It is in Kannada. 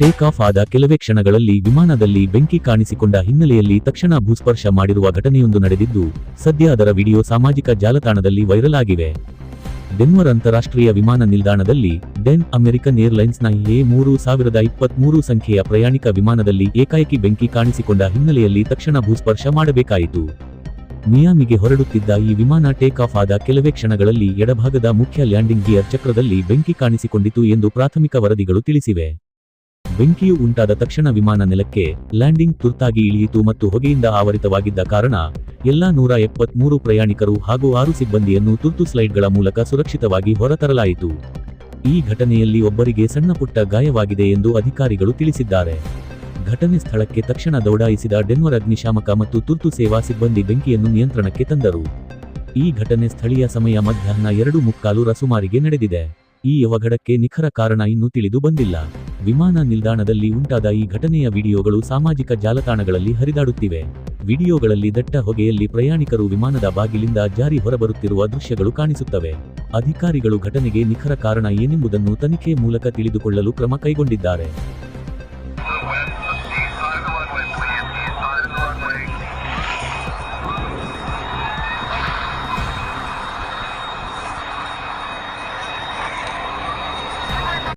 ಟೇಕ್ ಆಫ್ ಆದ ಕೆಲವೇ ಕ್ಷಣಗಳಲ್ಲಿ ವಿಮಾನದಲ್ಲಿ ಬೆಂಕಿ ಕಾಣಿಸಿಕೊಂಡ ಹಿನ್ನೆಲೆಯಲ್ಲಿ ತಕ್ಷಣ ಭೂಸ್ಪರ್ಶ ಮಾಡಿರುವ ಘಟನೆಯೊಂದು ನಡೆದಿದ್ದು, ಸದ್ಯ ಅದರ ವಿಡಿಯೋ ಸಾಮಾಜಿಕ ಜಾಲತಾಣದಲ್ಲಿ ವೈರಲ್ ಆಗಿವೆ. ಡೆನ್ವರ್ ಅಂತಾರಾಷ್ಟ್ರೀಯ ವಿಮಾನ ನಿಲ್ದಾಣದಲ್ಲಿ ಡೆನ್ ಅಮೆರಿಕನ್ ಏರ್ಲೈನ್ಸ್ನ ಎ ಮೂರು ಸಾವಿರದ ಇಪ್ಪತ್ಮೂರು ಸಂಖ್ಯೆಯ ಪ್ರಯಾಣಿಕ ವಿಮಾನದಲ್ಲಿ ಏಕಾಏಕಿ ಬೆಂಕಿ ಕಾಣಿಸಿಕೊಂಡ ಹಿನ್ನೆಲೆಯಲ್ಲಿ ತಕ್ಷಣ ಭೂಸ್ಪರ್ಶ ಮಾಡಬೇಕಾಯಿತು. ಮಿಯಾಮಿಗೆ ಹೊರಡುತ್ತಿದ್ದ ಈ ವಿಮಾನ ಟೇಕ್ ಆಫ್ ಆದ ಕೆಲವೇ ಕ್ಷಣಗಳಲ್ಲಿ ಎಡಭಾಗದ ಮುಖ್ಯ ಲ್ಯಾಂಡಿಂಗ್ ಗಿಯರ್ ಚಕ್ರದಲ್ಲಿ ಬೆಂಕಿ ಕಾಣಿಸಿಕೊಂಡಿತು ಎಂದು ಪ್ರಾಥಮಿಕ ವರದಿಗಳು ತಿಳಿಸಿವೆ. ಬೆಂಕಿಯು ಉಂಟಾದ ತಕ್ಷಣ ವಿಮಾನ ನೆಲಕ್ಕೆ ಲ್ಯಾಂಡಿಂಗ್ ತುರ್ತಾಗಿ ಇಳಿಯಿತು ಮತ್ತು ಹೊಗೆಯಿಂದ ಆವರಿತವಾಗಿದ್ದ ಕಾರಣ ಎಲ್ಲಾ ನೂರ ಎಪ್ಪತ್ಮೂರು ಪ್ರಯಾಣಿಕರು ಹಾಗೂ ಆರು ಸಿಬ್ಬಂದಿಯನ್ನು ತುರ್ತು ಸ್ಲೈಡ್ಗಳ ಮೂಲಕ ಸುರಕ್ಷಿತವಾಗಿ ಹೊರತರಲಾಯಿತು. ಈ ಘಟನೆಯಲ್ಲಿ ಒಬ್ಬರಿಗೆ ಸಣ್ಣಪುಟ್ಟ ಗಾಯವಾಗಿದೆ ಎಂದು ಅಧಿಕಾರಿಗಳು ತಿಳಿಸಿದ್ದಾರೆ. ಘಟನೆ ಸ್ಥಳಕ್ಕೆ ತಕ್ಷಣ ದೌಡಾಯಿಸಿದ ಡೆನ್ವರ್ ಅಗ್ನಿಶಾಮಕ ಮತ್ತು ತುರ್ತು ಸೇವಾ ಸಿಬ್ಬಂದಿ ಬೆಂಕಿಯನ್ನು ನಿಯಂತ್ರಣಕ್ಕೆ ತಂದರು. ಈ ಘಟನೆ ಸ್ಥಳೀಯ ಸಮಯ ಮಧ್ಯಾಹ್ನ ಎರಡು ಮುಕ್ಕಾಲು ರಸುಮಾರಿಗೆ ನಡೆದಿದೆ. ಈ ಅವಘಡಕ್ಕೆ ನಿಖರ ಕಾರಣ ಇನ್ನೂ ತಿಳಿದು ಬಂದಿಲ್ಲ. ವಿಮಾನ ನಿಲ್ದಾಣದಲ್ಲಿ ಉಂಟಾದ ಈ ಘಟನೆಯ ವಿಡಿಯೋಗಳು ಸಾಮಾಜಿಕ ಜಾಲತಾಣಗಳಲ್ಲಿ ಹರಿದಾಡುತ್ತಿವೆ. ವಿಡಿಯೋಗಳಲ್ಲಿ ದಟ್ಟ ಹೊಗೆಯಲ್ಲಿ ಪ್ರಯಾಣಿಕರು ವಿಮಾನದ ಬಾಗಿಲಿಂದ ಜಾರಿ ಹೊರಬರುತ್ತಿರುವ ದೃಶ್ಯಗಳು ಕಾಣಿಸುತ್ತವೆ. ಅಧಿಕಾರಿಗಳು ಘಟನೆಗೆ ನಿಖರ ಕಾರಣ ಏನೆಂಬುದನ್ನು ತನಿಖೆ ಮೂಲಕ ತಿಳಿದುಕೊಳ್ಳಲು ಕ್ರಮ ಕೈಗೊಂಡಿದ್ದಾರೆ.